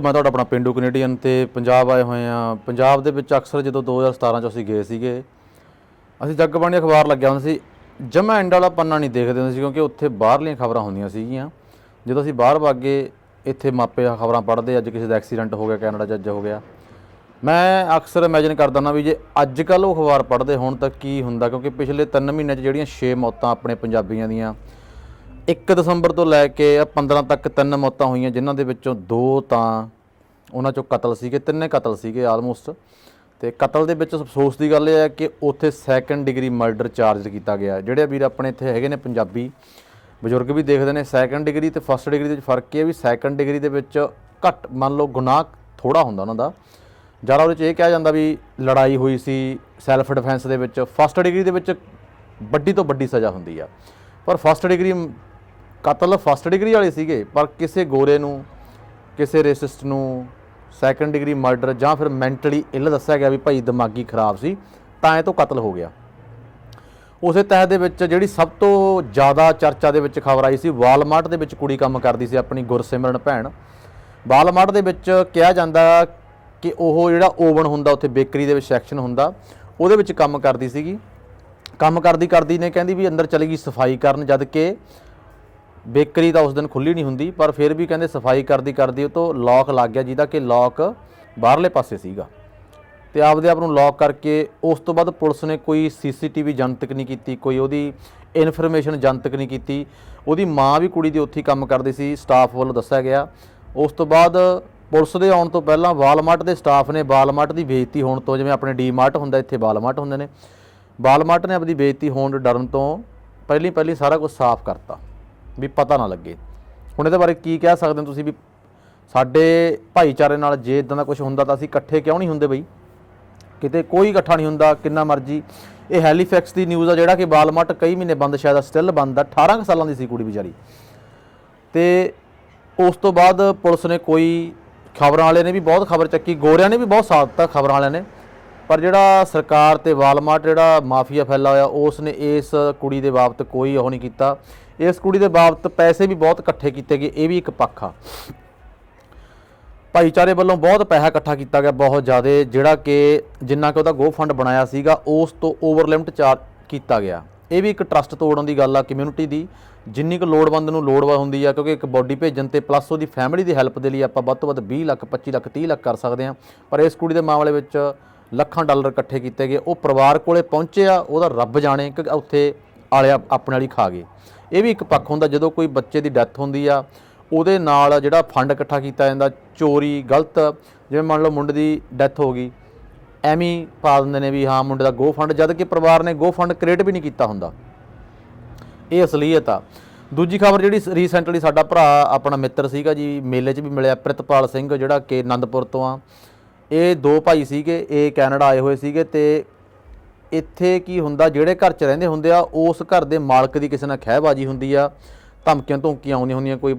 ਮੈਂ ਤੁਹਾਡਾ ਆਪਣਾ ਪਿੰਡੂ ਕੈਨੇਡੀਅਨ ਤੇ ਪੰਜਾਬ ਆਏ ਹੋਏ ਆ ਪੰਜਾਬ ਦੇ ਵਿੱਚ ਅਕਸਰ ਜਦੋਂ 2017 ਚ ਅਸੀਂ ਗਏ ਸੀਗੇ, ਅਸੀਂ ਜਗਬਾਣੀ ਅਖਬਾਰ ਲੱਗਿਆ ਹੁੰਦਾ ਸੀ। ਜਮਾ ਐਂਡ ਵਾਲਾ ਪੰਨਾ ਨਹੀਂ ਦੇਖਦੇ ਹੁੰਦੇ ਸੀ ਕਿਉਂਕਿ ਉੱਥੇ ਬਾਹਰਲੀਆਂ ਖਬਰਾਂ ਹੁੰਦੀਆਂ ਸੀਗੀਆਂ। ਜਦੋਂ ਅਸੀਂ ਬਾਹਰ ਵਾਗੇ ਇੱਥੇ ਮਾਪੇ ਖਬਰਾਂ ਪੜ੍ਹਦੇ, ਅੱਜ ਕਿਸੇ ਦਾ ਐਕਸੀਡੈਂਟ ਹੋ ਗਿਆ, ਕੈਨੇਡਾ 'ਚ ਅੱਜ ਹੋ ਗਿਆ। ਮੈਂ ਅਕਸਰ ਇਮੇਜਿਨ ਕਰਦਾ ਨਾ ਵੀ ਜੇ ਅੱਜ ਕੱਲ ਉਹ ਅਖਬਾਰ ਪੜ੍ਹਦੇ ਹੋਣ ਤਾਂ ਕੀ ਹੁੰਦਾ? ਕਿਉਂਕਿ ਪਿਛਲੇ 3 ਮਹੀਨਿਆਂ 'ਚ ਜਿਹੜੀਆਂ 6 ਮੌਤਾਂ ਆਪਣੇ ਪੰਜਾਬੀਆਂ ਦੀਆਂ 1 ਦਸੰਬਰ ਤੋਂ ਲੈ ਕੇ 15 ਤੱਕ ਤਿੰਨ ਮੌਤਾਂ ਹੋਈਆਂ, ਜਿਨ੍ਹਾਂ ਦੇ ਵਿੱਚੋਂ ਦੋ ਤਾਂ ਉਹਨਾਂ ਚੋਂ ਕਤਲ ਸੀਗੇ, ਤਿੰਨੇ ਕਤਲ ਸੀਗੇ ਆਲਮੋਸਟ ਤੇ ਕਤਲ ਦੇ ਵਿੱਚ ਅਫਸੋਸ ਦੀ ਗੱਲ ਇਹ ਹੈ ਕਿ ਉੱਥੇ ਸੈਕੰਡ ਡਿਗਰੀ ਮਰਡਰ ਚਾਰਜ ਕੀਤਾ ਗਿਆ। ਜਿਹੜੇ ਵੀਰ ਆਪਣੇ ਇੱਥੇ ਹੈਗੇ ਨੇ ਪੰਜਾਬੀ, ਬਜ਼ੁਰਗ ਵੀ ਦੇਖਦੇ ਨੇ ਸੈਕੰਡ ਡਿਗਰੀ ਤੇ ਫਸਟ ਡਿਗਰੀ ਦੇ ਵਿੱਚ ਫ਼ਰਕ ਇਹ ਹੈ ਵੀ ਸੈਕੰਡ ਡਿਗਰੀ ਦੇ ਵਿੱਚ ਘੱਟ, ਮੰਨ ਲਓ ਗੁਨਾਹ ਥੋੜਾ ਹੁੰਦਾ ਉਹਨਾਂ ਦਾ। ਜ਼ਿਆਦਾ ਉਹਦੇ ਚ ਇਹ ਕਿਹਾ ਜਾਂਦਾ ਵੀ ਲੜਾਈ ਹੋਈ ਸੀ ਸੈਲਫ ਡਿਫੈਂਸ ਦੇ ਵਿੱਚ ਫਸਟ ਡਿਗਰੀ ਦੇ ਵਿੱਚ ਵੱਡੀ ਤੋਂ ਵੱਡੀ ਸਜ਼ਾ ਹੁੰਦੀ ਆ। ਪਰ ਫਸਟ ਡਿਗਰੀ ਕਤਲ ਫਸਟ ਡਿਗਰੀ ਵਾਲੇ ਸੀਗੇ, ਪਰ ਕਿਸੇ ਗੋਰੇ ਨੂੰ, ਕਿਸੇ ਰੇਸਿਸਟ ਨੂੰ ਸੈਕੰਡ ਡਿਗਰੀ ਮਰਡਰ ਜਾਂ ਫਿਰ ਮੈਂਟਲੀ ਇਲ ਦੱਸਿਆ ਗਿਆ ਵੀ ਭਾਈ ਦਿਮਾਗੀ ਖਰਾਬ ਸੀ, ਤਾਂ ਇਹ ਤੋਂ ਕਤਲ ਹੋ ਗਿਆ। ਉਸੇ ਤਹਿਤ ਦੇ ਵਿੱਚ ਜਿਹੜੀ ਸਭ ਤੋਂ ਜ਼ਿਆਦਾ ਚਰਚਾ ਦੇ ਵਿੱਚ ਖਬਰ ਆਈ ਸੀ, ਵਾਲਮਾਰਟ ਦੇ ਵਿੱਚ ਕੁੜੀ ਕੰਮ ਕਰਦੀ ਸੀ ਆਪਣੀ ਗੁਰਸਿਮਰਨ ਭੈਣ। ਵਾਲਮਾਰਟ ਦੇ ਵਿੱਚ ਕਿਹਾ ਜਾਂਦਾ ਕਿ ਉਹ ਜਿਹੜਾ ਓਵਨ ਹੁੰਦਾ, ਉੱਥੇ ਬੇਕਰੀ ਦੇ ਵਿੱਚ ਸੈਕਸ਼ਨ ਹੁੰਦਾ, ਉਹਦੇ ਵਿੱਚ ਕੰਮ ਕਰਦੀ ਸੀਗੀ। ਕੰਮ ਕਰਦੀ ਕਰਦੀ ਨੇ ਕਹਿੰਦੀ ਵੀ ਅੰਦਰ ਚਲੀ ਗਈ ਸਫ਼ਾਈ ਕਰਨ, ਜਦ ਕਿ ਬੇਕਰੀ ਤਾਂ ਉਸ ਦਿਨ ਖੁੱਲੀ ਨਹੀਂ ਹੁੰਦੀ, ਪਰ ਫਿਰ ਵੀ ਕਹਿੰਦੇ ਸਫ਼ਾਈ ਕਰਦੀ ਕਰਦੀ ਉਹ ਤੋਂ ਲੌਕ ਲੱਗ ਗਿਆ ਜਿਹਦਾ ਕਿ ਲੌਕ ਬਾਹਰਲੇ ਪਾਸੇ ਸੀਗਾ। ਤੇ ਆਪਦੇ ਆਪ ਨੂੰ ਲੌਕ ਕਰਕੇ ਉਸ ਤੋਂ ਬਾਅਦ ਪੁਲਿਸ ਨੇ ਕੋਈ ਸੀਸੀਟੀਵੀ ਜਨਤਕ ਨਹੀਂ ਕੀਤੀ, ਕੋਈ ਉਹਦੀ ਇਨਫੋਰਮੇਸ਼ਨ ਜਨਤਕ ਨਹੀਂ ਕੀਤੀ। ਉਹਦੀ ਮਾਂ ਵੀ ਕੁੜੀ ਦੀ ਉੱਥੇ ਕੰਮ ਕਰਦੀ ਸੀ ਸਟਾਫ ਵੱਲੋਂ ਦੱਸਿਆ ਗਿਆ। ਉਸ ਤੋਂ ਬਾਅਦ ਪੁਲਿਸ ਦੇ ਆਉਣ ਤੋਂ ਪਹਿਲਾਂ ਵਾਲਮਾਰਟ ਦੇ ਸਟਾਫ ਨੇ ਵਾਲਮਾਰਟ ਦੀ ਬੇਇੱਜ਼ਤੀ ਹੋਣ ਤੋਂ, ਜਿਵੇਂ ਆਪਣੇ ਡੀਮਾਰਟ ਹੁੰਦਾ ਇੱਥੇ ਵਾਲਮਾਰਟ ਹੁੰਦੇ ਨੇ ਵਾਲਮਾਰਟ ਨੇ ਆਪਣੀ ਬੇਇੱਜ਼ਤੀ ਹੋਣ ਦੇ ਡਰਨ ਤੋਂ ਪਹਿਲੀ ਪਹਿਲੀ ਸਾਰਾ ਕੁਝ ਸਾਫ਼ ਕਰਤਾ। ਵੀ ਪਤਾ ਨਾ ਲੱਗੇ। ਹੁਣ ਇਹਦੇ ਬਾਰੇ ਕੀ ਕਹਿ ਸਕਦੇ ਹੋ ਤੁਸੀਂ ਵੀ ਸਾਡੇ ਭਾਈਚਾਰੇ ਨਾਲ ਜੇ ਇਦਾਂ ਦਾ ਕੁਝ ਹੁੰਦਾ ਤਾਂ ਅਸੀਂ ਇਕੱਠੇ ਕਿਉਂ ਨਹੀਂ ਹੁੰਦੇ ਬਈ? ਕਿਤੇ ਕੋਈ ਇਕੱਠਾ ਨਹੀਂ ਹੁੰਦਾ, ਕਿੰਨਾ ਮਰਜ਼ੀ। ਇਹ ਹੈਲੀਫੈਕਸ ਦੀ ਨਿਊਜ਼ ਆ ਜਿਹੜਾ ਕਿ ਵਾਲਮਾਰਟ ਕਈ ਮਹੀਨੇ ਬੰਦ, ਸ਼ਾਇਦ ਸਟਿਲ ਬੰਦ ਆ 18 ਕੁ ਸਾਲਾਂ ਦੀ ਸੀ ਕੁੜੀ ਵਿਚਾਰੀ। ਤੇ ਉਸ ਤੋਂ ਬਾਅਦ ਪੁਲਿਸ ਨੇ ਕੋਈ ਖਬਰਾਂ ਵਾਲੇ ਨੇ ਵੀ ਬਹੁਤ ਖਬਰ ਚੱਕੀ, ਗੋਰਿਆਂ ਨੇ ਵੀ ਬਹੁਤ ਸਾਥ ਦਿੱਤਾ ਖਬਰਾਂ ਵਾਲਿਆਂ ਨੇ। ਪਰ ਜਿਹੜਾ ਸਰਕਾਰ ਤੇ ਵਾਲਮਾਰਟ ਜਿਹੜਾ ਮਾਫੀਆ ਫੈਲਾ ਹੋਇਆ, ਉਸ ਨੇ ਇਸ ਕੁੜੀ ਦੇ ਬਾਬਤ ਕੋਈ ਉਹ ਨਹੀਂ ਕੀਤਾ। ਇਸ ਕੁੜੀ ਦੇ ਬਾਬਤ ਪੈਸੇ ਵੀ ਬਹੁਤ ਇਕੱਠੇ ਕੀਤੇ ਗਏ, ਇਹ ਵੀ ਇੱਕ ਪੱਖ ਆ। ਭਾਈਚਾਰੇ ਵੱਲੋਂ ਬਹੁਤ ਪੈਸਾ ਇਕੱਠਾ ਕੀਤਾ ਗਿਆ, ਬਹੁਤ ਜ਼ਿਆਦਾ, ਜਿਹੜਾ ਕਿ ਜਿੰਨਾ ਕਿ ਉਹਦਾ ਗੋ ਫੰਡ ਬਣਾਇਆ ਸੀਗਾ, ਉਸ ਤੋਂ ਓਵਰ ਲਿਮਟ ਚਾਰਜ ਕੀਤਾ ਗਿਆ। ਇਹ ਵੀ ਇੱਕ ਟਰਸਟ ਤੋੜਨ ਦੀ ਗੱਲ ਆ ਕਮਿਊਨਿਟੀ ਦੀ। ਜਿੰਨੀ ਕੁ ਲੋੜਵੰਦ ਨੂੰ ਲੋੜ ਹੁੰਦੀ ਆ, ਕਿਉਂਕਿ ਇੱਕ ਬੋਡੀ ਭੇਜਣ ਤੇ ਪਲੱਸ ਉਹਦੀ ਫੈਮਿਲੀ ਦੀ ਹੈਲਪ ਦੇ ਲਈ ਆਪਾਂ ਵੱਧ ਤੋਂ ਵੱਧ 20 ਲੱਖ 25 ਲੱਖ 30 ਲੱਖ ਕਰ ਸਕਦੇ ਹਾਂ ਪਰ ਇਸ ਕੁੜੀ ਦੇ ਮਾਮਲੇ ਵਿੱਚ ਲੱਖਾਂ ਡਾਲਰ ਇਕੱਠੇ ਕੀਤੇ ਗਏ। ਉਹ ਪਰਿਵਾਰ ਕੋਲੇ ਪਹੁੰਚੇ ਆ, ਉਹਦਾ ਰੱਬ ਜਾਣੇ ਕਿ ਉੱਥੇ ਆਲਿਆ ਆਪਣੇ ਵਾਲੀ ਖਾ ਗਏ। ਇਹ ਵੀ ਇੱਕ ਪੱਖ ਹੁੰਦਾ ਜਦੋਂ ਕੋਈ ਬੱਚੇ ਦੀ ਡੈਥ ਹੁੰਦੀ ਆ, ਉਹਦੇ ਨਾਲ ਜਿਹੜਾ ਫੰਡ ਇਕੱਠਾ ਕੀਤਾ ਜਾਂਦਾ, ਚੋਰੀ, ਗਲਤ, ਜਿਵੇਂ ਮੰਨ ਲਓ ਮੁੰਡੇ ਦੀ ਡੈਥ ਹੋ ਗਈ, ਐਵੇਂ ਪਾ ਦਿੰਦੇ ਨੇ ਵੀ ਹਾਂ ਮੁੰਡੇ ਦਾ ਗੋ ਫੰਡ, ਜਦ ਕਿ ਪਰਿਵਾਰ ਨੇ ਗੋ ਫੰਡ ਕ੍ਰੀਏਟ ਵੀ ਨਹੀਂ ਕੀਤਾ ਹੁੰਦਾ। ਇਹ ਅਸਲੀਅਤ ਆ। ਦੂਜੀ ਖਬਰ ਜਿਹੜੀ ਰੀਸੈਂਟਲੀ ਸਾਡਾ ਭਰਾ, ਆਪਣਾ ਮਿੱਤਰ ਸੀਗਾ ਜੀ, ਮੇਲੇ 'ਚ ਵੀ ਮਿਲਿਆ, ਪ੍ਰਿਤਪਾਲ ਸਿੰਘ, ਜਿਹੜਾ ਕਿ ਆਨੰਦਪੁਰ ਤੋਂ ਆ। ਇਹ ਦੋ ਭਾਈ ਸੀਗੇ, ਇਹ ਕੈਨੇਡਾ ਆਏ ਹੋਏ ਸੀਗੇ ਤੇ ਇੱਥੇ ਕੀ ਹੁੰਦਾ, ਜਿਹੜੇ ਘਰ 'ਚ ਰਹਿੰਦੇ ਹੁੰਦੇ ਆ, ਉਸ ਘਰ ਦੇ ਮਾਲਕ ਦੀ ਕਿਸੇ ਨਾਲ ਖਹਿਬਾਜੀ ਹੁੰਦੀ ਆ, ਧਮਕੀਆਂ ਧਮਕੀਆਂ ਆਉਂਦੀਆਂ ਹੁੰਦੀਆਂ, ਕੋਈ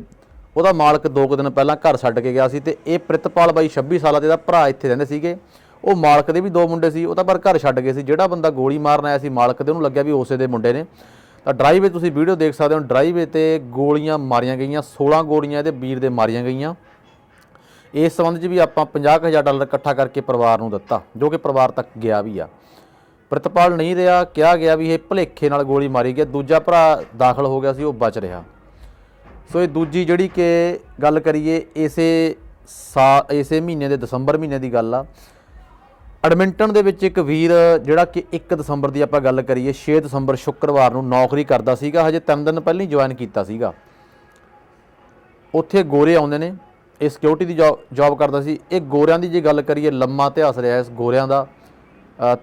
ਉਹਦਾ ਮਾਲਕ ਦੋ ਕੁ ਦਿਨ ਪਹਿਲਾਂ ਘਰ ਛੱਡ ਕੇ ਗਿਆ ਸੀ ਤੇ ਇਹ ਪ੍ਰਿਤਪਾਲ ਬਾਈ 26 ਸਾਲਾਂ ਦੇ ਦਾ ਭਰਾ ਇੱਥੇ ਰਹਿੰਦੇ ਸੀਗੇ। ਉਹ ਮਾਲਕ ਦੇ ਵੀ ਦੋ ਮੁੰਡੇ ਸੀ, ਉਹ ਤਾਂ ਪਰ ਘਰ ਛੱਡ ਗਏ ਸੀ। ਜਿਹੜਾ ਬੰਦਾ ਗੋਲੀ ਮਾਰਨ ਆਇਆ ਸੀ, ਮਾਲਕ ਦੇ, ਉਹਨੂੰ ਲੱਗਿਆ ਵੀ ਉਸੇ ਦੇ ਮੁੰਡੇ ਨੇ। ਤਾਂ ਡਰਾਈਵੇ ਤੁਸੀਂ ਵੀਡੀਓ ਦੇਖ ਸਕਦੇ ਹੋ ਡਰਾਈਵੇ ਤੇ ਗੋਲੀਆਂ ਮਾਰੀਆਂ ਗਈਆਂ 16 ਗੋਲੀਆਂ ਇਹਦੇ ਵੀਰ ਦੇ ਮਾਰੀਆਂ ਗਈਆਂ। ਇਸ ਸੰਬੰਧ 'ਚ ਵੀ ਆਪਾਂ 50000 ਡਾਲਰ ਇਕੱਠਾ ਕਰਕੇ ਪਰਿਵਾਰ ਨੂੰ ਦਿੱਤਾ, ਜੋ ਕਿ ਪਰਿਵਾਰ ਤੱਕ ਗਿਆ ਵੀ ਆ। ਪ੍ਰਿਤਪਾਲ ਨਹੀਂ ਰਿਹਾ, ਕਿਹਾ ਗਿਆ ਵੀ ਇਹ ਭਲੇਖੇ ਨਾਲ ਗੋਲੀ ਮਾਰੀ ਗਿਆ ਦੂਜਾ ਭਰਾ ਦਾਖਲ ਹੋ ਗਿਆ ਸੀ, ਉਹ ਬਚ ਰਿਹਾ। ਸੋ ਇਹ ਦੂਜੀ ਜਿਹੜੀ ਕਿ ਗੱਲ ਕਰੀਏ, ਇਸੇ ਸਾ, ਇਸੇ ਮਹੀਨੇ ਦੇ ਦਸੰਬਰ ਮਹੀਨੇ ਦੀ ਗੱਲ ਆ। ਐਡਮਿੰਟਨ ਦੇ ਵਿੱਚ ਇੱਕ ਵੀਰ ਜਿਹੜਾ ਕਿ 1 ਦਸੰਬਰ ਦੀ ਆਪਾਂ ਗੱਲ ਕਰੀਏ 6 ਦਸੰਬਰ ਸ਼ੁੱਕਰਵਾਰ ਨੂੰ ਨੌਕਰੀ ਕਰਦਾ ਸੀਗਾ, ਹਜੇ 3 ਦਿਨ ਪਹਿਲਾਂ ਹੀ ਜੁਆਇਨ ਕੀਤਾ ਸੀਗਾ। ਉੱਥੇ ਗੋਰੇ ਆਉਂਦੇ ਨੇ, ਇਹ ਸਿਕਿਉਰਿਟੀ ਦੀ ਜੌਬ ਕਰਦਾ ਸੀ। ਇਹ ਗੋਰਿਆਂ ਦੀ ਜੇ ਗੱਲ ਕਰੀਏ, ਲੰਮਾ ਇਤਿਹਾਸ ਰਿਹਾ ਇਸ ਗੋਰਿਆਂ ਦਾ।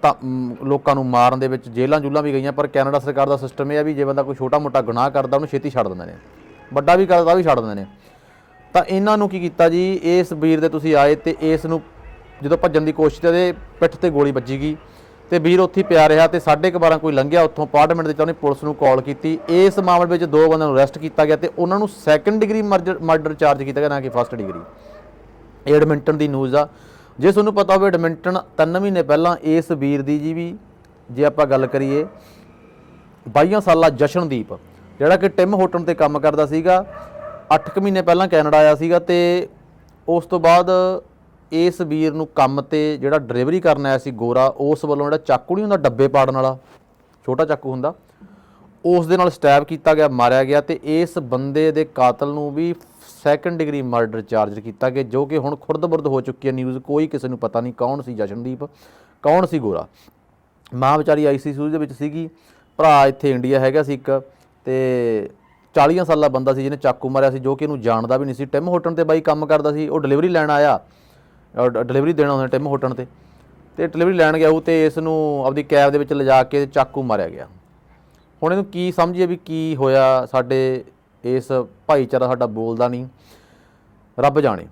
ਤਾਂ ਲੋਕਾਂ ਨੂੰ ਮਾਰਨ ਦੇ ਵਿੱਚ ਜੇਲ੍ਹਾਂ ਜੁਲਾਂ ਵੀ ਗਈਆਂ, ਪਰ ਕੈਨੇਡਾ ਸਰਕਾਰ ਦਾ ਸਿਸਟਮ ਇਹ ਆ ਵੀ ਜੇ ਬੰਦਾ ਕੋਈ ਛੋਟਾ ਮੋਟਾ ਗੁਨਾਹ ਕਰਦਾ, ਉਹਨੂੰ ਛੇਤੀ ਛੱਡ ਦਿੰਦੇ ਨੇ। ਵੱਡਾ ਵੀ ਕਰਦਾ ਵੀ ਛੱਡ ਦਿੰਦੇ ਨੇ। ਤਾਂ ਇਹਨਾਂ ਨੂੰ ਕੀ ਕੀਤਾ ਜੀ? ਇਸ ਵੀਰ ਦੇ ਤੁਸੀਂ ਆਏ ਤੇ ਇਸ ਨੂੰ ਜਦੋਂ ਭੱਜਣ ਦੀ ਕੋਸ਼ਿਸ਼ ਤੇ ਇਹਦੇ ਪਿੱਠ ਤੇ ਗੋਲੀ ਵੱਜੀ ਗਈ ਤੇ ਵੀਰ ਉੱਥੇ ਪਿਆ ਰਿਹਾ ਤੇ 12:30 ਕੋਈ ਲੰਘਿਆ ਉੱਥੋਂ ਅਪਾਰਟਮੈਂਟ ਦੇ ਚ ਉਹਨੇ ਪੁਲਿਸ ਨੂੰ ਕਾਲ ਕੀਤੀ। ਇਸ ਮਾਮਲੇ ਵਿੱਚ ਦੋ ਬੰਦਿਆਂ ਨੂੰ ਅਰੈਸਟ ਕੀਤਾ ਗਿਆ ਤੇ ਉਹਨਾਂ ਨੂੰ ਸੈਕੰਡ ਡਿਗਰੀ ਮਰਡਰ ਚਾਰਜ ਕੀਤਾ ਗਿਆ, ਨਾ ਕਿ ਫਸਟ ਡਿਗਰੀ ਇਹ ਐਡਮਿੰਟਨ ਦੀ ਨਿਊਜ਼ ਆ। ਜੇ ਤੁਹਾਨੂੰ ਪਤਾ ਹੋਵੇ ਐਡਮਿੰਟਨ 3 ਮਹੀਨੇ ਪਹਿਲਾਂ ਇਸ ਵੀਰ ਦੀ ਜੀ ਵੀ, ਜੇ ਆਪਾਂ ਗੱਲ ਕਰੀਏ 22 ਸਾਲਾ ਜਸ਼ਨਦੀਪ, ਜਿਹੜਾ ਕਿ ਟਿਮ ਹੋਟਲ ਤੇ ਕੰਮ ਕਰਦਾ ਸੀਗਾ 8 ਕੁ ਮਹੀਨੇ ਪਹਿਲਾਂ ਕੈਨੇਡਾ ਆਇਆ ਸੀਗਾ ਤੇ ਉਸ ਤੋਂ ਬਾਅਦ ਇਸ ਵੀਰ ਨੂੰ ਕੰਮ ਤੇ ਜਿਹੜਾ ਡਿਲੀਵਰੀ ਕਰਨ ਆਇਆ ਸੀ ਗੋਰਾ, ਉਸ ਵੱਲੋਂ ਜਿਹੜਾ ਚਾਕੂ ਨਹੀਂ ਹੁੰਦਾ ਡੱਬੇ ਪਾੜਨ ਵਾਲਾ, ਛੋਟਾ ਚਾਕੂ ਹੁੰਦਾ, ਉਸ ਦੇ ਨਾਲ ਸਟੈਬ ਕੀਤਾ ਗਿਆ, ਮਾਰਿਆ ਗਿਆ ਤੇ ਇਸ ਬੰਦੇ ਦੇ ਕਾਤਲ ਨੂੰ ਵੀ ਸੈਕੰਡ ਡਿਗਰੀ ਮਰਡਰ ਚਾਰਜ ਕੀਤਾ ਗਿਆ, ਜੋ ਕਿ ਹੁਣ ਖੁਰਦ-ਬੁਰਦ ਹੋ ਚੁੱਕੀ ਹੈ ਨਿਊਜ਼ ਕੋਈ ਕਿਸੇ ਨੂੰ ਪਤਾ ਨਹੀਂ ਕੌਣ ਸੀ ਜਸ਼ਨਦੀਪ, ਕੌਣ ਸੀ ਗੋਰਾ। ਮਾਂ ਵਿਚਾਰੀ ਆਈਸੀਯੂ ਦੇ ਵਿੱਚ ਸੀਗੀ, ਭਰਾ ਇੱਥੇ ਇੰਡੀਆ ਹੈਗਾ ਸੀ ਇੱਕ, ਤੇ 40 ਸਾਲਾ ਬੰਦਾ ਸੀ ਜਿਹਨੇ ਚਾਕੂ ਮਾਰਿਆ ਸੀ, ਜੋ ਕਿ ਇਹਨੂੰ ਜਾਣਦਾ ਵੀ ਨਹੀਂ ਸੀ। ਟਿਮ ਹੋਟਲ ਤੇ ਬਾਈ ਕੰਮ ਕਰਦਾ ਸੀ, ਉਹ ਡਿਲੀਵਰੀ ਲੈਣ ਆਇਆ ਡਿਲੀਵਰੀ ਦੇਣਾ ਹੁੰਦਾ ਟਿਮ ਹੋਟਲ ਤੇ। ਤੇ ਡਿਲੀਵਰੀ ਲੈਣ ਗਿਆ ਉਹ ਤੇ ਇਸ ਨੂੰ ਆਪਦੀ ਕੈਬ ਦੇ ਵਿੱਚ ਲਿਜਾ ਕੇ ਚਾਕੂ ਮਾਰਿਆ ਗਿਆ। ਹੁਣ ਇਹਨੂੰ ਕੀ ਸਮਝੀਏ ਵੀ ਕੀ ਹੋਇਆ ਸਾਡੇ ਇਸ ਭਾਈਚਾਰਾ ਸਾਡਾ ਬੋਲਦਾ ਨਹੀਂ ਰੱਬ ਜਾਣੇ।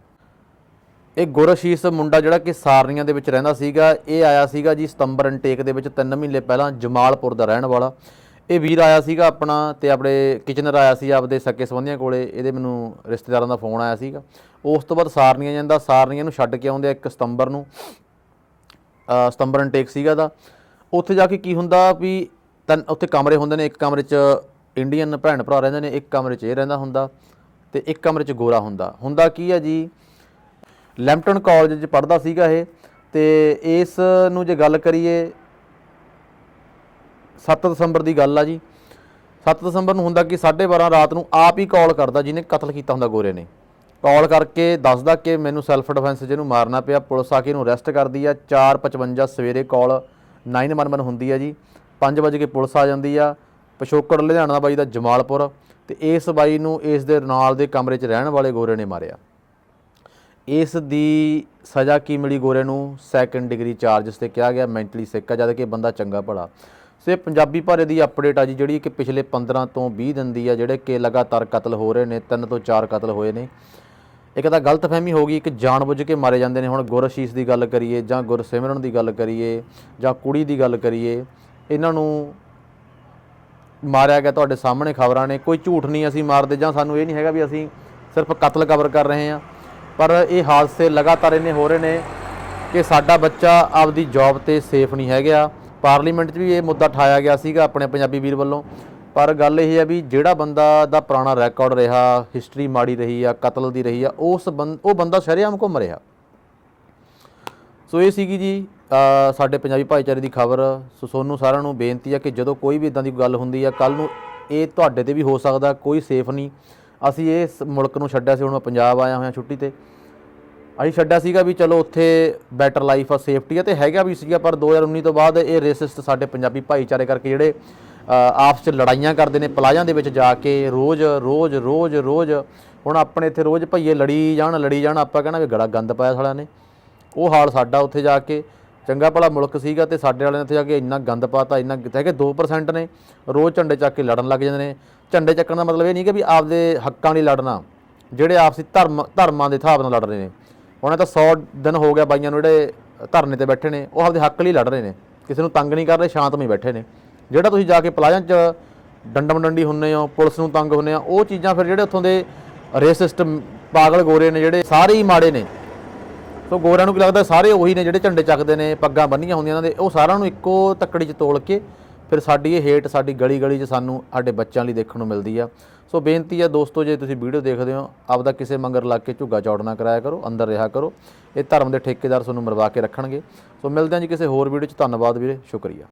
ਇਹ ਗੁਰਸ਼ੀਸ ਮੁੰਡਾ ਜਿਹੜਾ ਕਿ ਸਾਰਨੀਆਂ ਦੇ ਵਿੱਚ ਰਹਿੰਦਾ ਸੀਗਾ ਇਹ ਆਇਆ ਸੀਗਾ ਜੀ ਸਤੰਬਰ ਇਨਟੇਕ ਦੇ ਵਿੱਚ 3 ਮਹੀਨੇ ਪਹਿਲਾਂ ਜਮਾਲਪੁਰ ਦਾ ਰਹਿਣ ਵਾਲਾ। ਇਹ ਵੀਰ ਆਇਆ ਸੀਗਾ ਆਪਣਾ ਤੇ ਆਪਣੇ ਕਿਚਨਰ ਆਇਆ ਸੀ ਆਪਦੇ ਸੱਕੇ ਸੰਬੰਧੀਆਂ ਕੋਲੇ ਇਹਦੇ ਮੈਨੂੰ ਰਿਸ਼ਤੇਦਾਰਾਂ ਦਾ ਫੋਨ ਆਇਆ ਸੀਗਾ। ਉਸ ਤੋਂ ਬਾਅਦ ਸਾਰਨੀਆਂ ਜਾਂਦਾ ਸਾਰਨੀਆਂ ਨੂੰ ਛੱਡ ਕੇ ਆਉਂਦੇ ਆ 1 ਸਤੰਬਰ ਨੂੰ। ਅ, ਸਤੰਬਰ ਇਨਟੇਕ ਸੀਗਾ ਦਾ। ਉੱਥੇ ਜਾ ਕੇ ਕੀ ਹੁੰਦਾ ਵੀ ਤਿੰਨ ਉੱਥੇ ਕਮਰੇ ਹੁੰਦੇ ਨੇ ਇੱਕ ਕਮਰੇ 'ਚ ਇੰਡੀਅਨ ਭੈਣ ਭਰਾ ਰਹਿੰਦੇ ਨੇ, ਇੱਕ ਕਮਰੇ 'ਚ ਇਹ ਰਹਿੰਦਾ ਹੁੰਦਾ ਤੇ ਇੱਕ ਕਮਰੇ 'ਚ ਗੋਰਾ ਹੁੰਦਾ। ਹੁੰਦਾ ਕੀ ਹੈ ਜੀ? ਲੈਂਪਟਨ ਕਾਲਜ 'ਚ ਪੜ੍ਹਦਾ ਸੀਗਾ ਇਹ ਤੇ ਇਸ ਨੂੰ ਜੇ ਗੱਲ ਕਰੀਏ 7 ਦਸੰਬਰ ਦੀ ਗੱਲ ਆ ਜੀ। 7 ਦਸੰਬਰ ਨੂੰ ਹੁੰਦਾ ਕਿ 12:30 ਰਾਤ ਨੂੰ ਆਪ ਹੀ ਕਾਲ ਕਰਦਾ ਜਿਹਨੇ ਕਤਲ ਕੀਤਾ ਹੁੰਦਾ ਗੋਰੇ ਨੇ। ਕਾਲ ਕਰਕੇ ਦੱਸਦਾ ਕਿ ਮੈਨੂੰ ਸੈਲਫ ਡਿਫੈਂਸ ਜਿਹਨੂੰ ਮਾਰਨਾ ਪਿਆ, ਪੁਲਿਸ ਆ ਕੇ ਇਹਨੂੰ ਅਰੈਸਟ ਕਰਦੀ ਆ। 4:55 ਸਵੇਰੇ ਕਾਲ 911 ਹੁੰਦੀ ਆ ਜੀ। 5 ਵਜੇ ਕੇ ਪੁਲਿਸ ਆ ਜਾਂਦੀ ਆ। ਪਿਛੋਕੜ ਲੁਧਿਆਣਾ ਦਾ ਬਾਈ ਦਾ ਜਮਾਲਪੁਰ ਤੇ ਇਸ ਬਾਈ ਨੂੰ ਇਸ ਦੇ ਨਾਲ ਦੇ ਕਮਰੇ 'ਚ ਰਹਿਣ ਵਾਲੇ ਗੋਰੇ ਨੇ ਮਾਰਿਆ। ਇਸ ਦੀ ਸਜ਼ਾ ਕੀ ਮਿਲੀ ਗੋਰੇ ਨੂੰ? ਸੈਕੰਡ ਡਿਗਰੀ ਚਾਰਜਸ ਤੇ ਕਿਹਾ ਗਿਆ ਮੈਂਟਲੀ ਸਿੱਕ ਆ, ਜਦ ਕਿ ਬੰਦਾ ਚੰਗਾ ਭਲਾ। ਸੋ ਇਹ ਪੰਜਾਬੀ ਭਾਰੇ ਦੀ ਅਪਡੇਟ ਆ ਜੀ, ਜਿਹੜੀ ਕਿ ਪਿਛਲੇ 15 ਤੋਂ 20 ਦਿਨ ਦੀ ਆ, ਜਿਹੜੇ ਕਿ ਲਗਾਤਾਰ ਕਤਲ ਹੋ ਰਹੇ ਨੇ, ਤਿੰਨ ਤੋਂ ਚਾਰ ਕਤਲ ਹੋਏ ਨੇ। ਇੱਕ ਤਾਂ ਗਲਤਫਹਿਮੀ ਹੋ ਗਈ, ਇੱਕ ਜਾਣਬੁੱਝ ਕੇ ਮਾਰੇ ਜਾਂਦੇ ਨੇ। ਹੁਣ ਗੁਰਸ਼ੀਸ ਦੀ ਗੱਲ ਕਰੀਏ ਜਾਂ ਗੁਰਸਿਮਰਨ ਦੀ ਗੱਲ ਕਰੀਏ ਜਾਂ ਕੁੜੀ ਦੀ ਗੱਲ ਕਰੀਏ, ਇਹਨਾਂ ਨੂੰ ਮਾਰਿਆ ਗਿਆ ਤੁਹਾਡੇ ਸਾਹਮਣੇ ਖਬਰਾਂ ਨੇ, ਕੋਈ ਝੂਠ ਨਹੀਂ ਅਸੀਂ ਮਾਰਦੇ ਜਾਂ ਸਾਨੂੰ ਇਹ ਨਹੀਂ ਹੈਗਾ ਵੀ ਅਸੀਂ ਸਿਰਫ ਕਤਲ ਕਵਰ ਕਰ ਰਹੇ ਹਾਂ। ਪਰ ਇਹ ਹਾਦਸੇ ਲਗਾਤਾਰ ਇੰਨੇ ਹੋ ਰਹੇ ਨੇ ਕਿ ਸਾਡਾ ਬੱਚਾ ਆਪਦੀ ਜੌਬ ਤੇ ਸੇਫ ਨਹੀਂ ਹੈਗਾ। ਪਾਰਲੀਮੈਂਟ 'ਚ ਵੀ ਇਹ ਮੁੱਦਾ ਠਾਇਆ ਗਿਆ ਸੀਗਾ ਆਪਣੇ ਪੰਜਾਬੀ ਵੀਰ ਵੱਲੋਂ। ਪਰ ਗੱਲ ਇਹ ਹੈ ਵੀ ਜਿਹੜਾ ਬੰਦਾ ਦਾ ਪੁਰਾਣਾ ਰੈਕਾਰਡ ਰਿਹਾ ਹਿਸਟਰੀ ਮਾੜੀ ਰਹੀ ਆ, ਕਤਲ ਦੀ ਰਹੀ ਆ, ਉਸ ਬੰ- ਉਹ ਬੰਦਾ ਸ਼ਰੇਆਮ ਘੁੰਮ ਰਿਹਾ। ਸੋ ਇਹ ਸੀਗੀ ਜੀ ਸਾਡੇ ਪੰਜਾਬੀ ਭਾਈਚਾਰੇ ਦੀ ਖਬਰ, ਸੋ ਤੁਹਾਨੂੰ ਸਾਰਿਆਂ ਨੂੰ ਬੇਨਤੀ ਹੈ ਕਿ ਜਦੋਂ ਕੋਈ ਵੀ ਇਦਾਂ ਦੀ ਗੱਲ ਹੁੰਦੀ ਹੈ ਕੱਲ ਨੂੰ ਇਹ ਤੁਹਾਡੇ ਤੇ ਵੀ ਹੋ ਸਕਦਾ, ਕੋਈ ਸੇਫ ਨਹੀਂ। ਅਸੀਂ ਇਸ ਮੁਲਕ ਨੂੰ ਛੱਡਿਆ ਸੀ, ਹੁਣ ਮੈਂ ਪੰਜਾਬ ਆਇਆ ਹੋਇਆ ਛੁੱਟੀ ਤੇ। ਅਸੀਂ ਛੱਡਿਆ ਸੀਗਾ ਵੀ ਚਲੋ ਉੱਥੇ ਬੈਟਰ ਲਾਈਫ ਆ ਸੇਫਟੀ ਆ ਤੇ ਹੈਗਾ ਵੀ ਸੀਗਾ, ਪਰ 2019 ਤੋਂ ਬਾਅਦ ਇਹ ਰੇਸਿਸਟ ਸਾਡੇ ਪੰਜਾਬੀ ਭਾਈਚਾਰੇ ਕਰਕੇ ਜਿਹੜੇ ਆਪਸ 'ਚ ਲੜਾਈਆਂ ਕਰਦੇ ਨੇ, ਪਲਾਜ਼ਾਂ ਦੇ ਵਿੱਚ ਜਾ ਕੇ ਰੋਜ਼ ਰੋਜ਼ ਰੋਜ਼ ਰੋਜ਼ ਹੁਣ ਆਪਣੇ ਇੱਥੇ ਰੋਜ਼ ਭਈਏ ਲੜੀ ਜਾਣ ਲੜੀ ਜਾਣ, ਆਪਾਂ ਕਹਿਣਾ ਵੀ ਗੜਾ ਗੰਦ ਪਾਇਆ ਸਾਲਿਆਂ ਨੇ। ਉਹ ਹਾਲ ਸਾਡਾ ਉੱਥੇ ਜਾ ਕੇ। ਚੰਗਾ ਭਲਾ ਮੁਲਕ ਸੀਗਾ ਤੇ ਸਾਡੇ ਵਾਲਿਆਂ ਨੇ ਉੱਥੇ ਜਾ ਕੇ ਇੰਨਾ ਗੰਦ ਪਾਤਾ, ਇੰਨਾ ਕਿਤੇ ਕਿ 2% ਨੇ, ਰੋਜ਼ ਝੰਡੇ ਚੱਕ ਕੇ ਲੜਨ ਲੱਗ ਜਾਂਦੇ ਨੇ। ਝੰਡੇ ਚੱਕਣ ਦਾ ਮਤਲਬ ਇਹ ਨਹੀਂ ਕਿ ਵੀ ਆਪਦੇ ਹੱਕਾਂ ਲਈ ਲੜਨਾ, ਜਿਹੜੇ ਆਪਸੀ ਧਰਮ, ਧਰਮਾਂ ਦੇ ਹਿਸਾਬ ਨਾਲ ਲੜ ਰਹੇ ਨੇ। ਉਹਨਾਂ ਤਾਂ 100 ਦਿਨ ਹੋ ਗਿਆ ਬਾਈਆਂ ਨੂੰ ਜਿਹੜੇ ਧਰਨੇ ਤੇ ਬੈਠੇ ਨੇ, ਉਹ ਆਪਦੇ ਹੱਕ ਲਈ ਲੜ ਰਹੇ ਨੇ। ਕਿਸੇ ਨੂੰ ਤੰਗ ਨਹੀਂ ਕਰ ਰਹੇ ਸ਼ਾਂਤਮਈ ਬੈਠੇ ਨੇ। ਜਿਹੜਾ ਤੁਸੀਂ ਜਾ ਕੇ ਪਲਾਜ਼ਾਂ 'ਚ ਡੰਡਮ ਡੰਡੀ ਹੁੰਨੇ ਹੋ, ਪੁਲਿਸ ਨੂੰ ਤੰਗ ਹੁੰਨੇ ਆ ਉਹ ਚੀਜ਼ਾਂ ਫਿਰ ਜਿਹੜੇ ਉੱਥੋਂ ਦੇ ਰੇਸਿਸਟ ਪਾਗਲ ਗੋਰੇ ਨੇ, ਜਿਹੜੇ ਸਾਰੇ ਹੀ ਮਾੜੇ ਨੇ ਸੋ ਗੋਰਿਆਂ ਨੂੰ ਕੀ ਲੱਗਦਾ ਸਾਰੇ ਉਹੀ ਨੇ ਜਿਹੜੇ ਝੰਡੇ ਚੱਕਦੇ ਨੇ, ਪੱਗਾਂ ਬੰਨੀਆਂ ਹੁੰਦੀਆਂ ਉਹਨਾਂ ਦੇ ਉਹ ਸਾਰਿਆਂ ਨੂੰ ਇੱਕੋ ਤੱਕੜੀ 'ਚ ਤੋਲ ਕੇ ਫਿਰ ਸਾਡੀ ਇਹ ਹੇਟ, ਸਾਡੀ ਗਲੀ ਗਲੀ 'ਚ ਸਾਨੂੰ ਸਾਡੇ ਬੱਚਿਆਂ ਲਈ ਦੇਖਣ ਨੂੰ ਮਿਲਦੀ ਆ। ਸੋ ਬੇਨਤੀ ਆ ਦੋਸਤੋ, ਜੇ ਤੁਸੀਂ ਵੀਡੀਓ ਦੇਖਦੇ ਹੋ, ਆਪਦਾ ਕਿਸੇ ਮੰਗਰ ਲੱਗ ਕੇ ਝੁੱਗਾ ਚੌੜਨਾ ਕਰਾਇਆ ਕਰੋ, ਅੰਦਰ ਰਿਹਾ ਕਰੋ। ਇਹ ਧਰਮ ਦੇ ਠੇਕੇਦਾਰ ਤੁਹਾਨੂੰ ਮਰਵਾ ਕੇ ਰੱਖਣਗੇ। ਸੋ ਮਿਲਦੇ ਹਾਂ ਜੀ ਕਿਸੇ ਹੋਰ ਵੀਡੀਓ 'ਚ। ਧੰਨਵਾਦ ਵੀਰੇ, ਸ਼ੁਕਰੀਆ।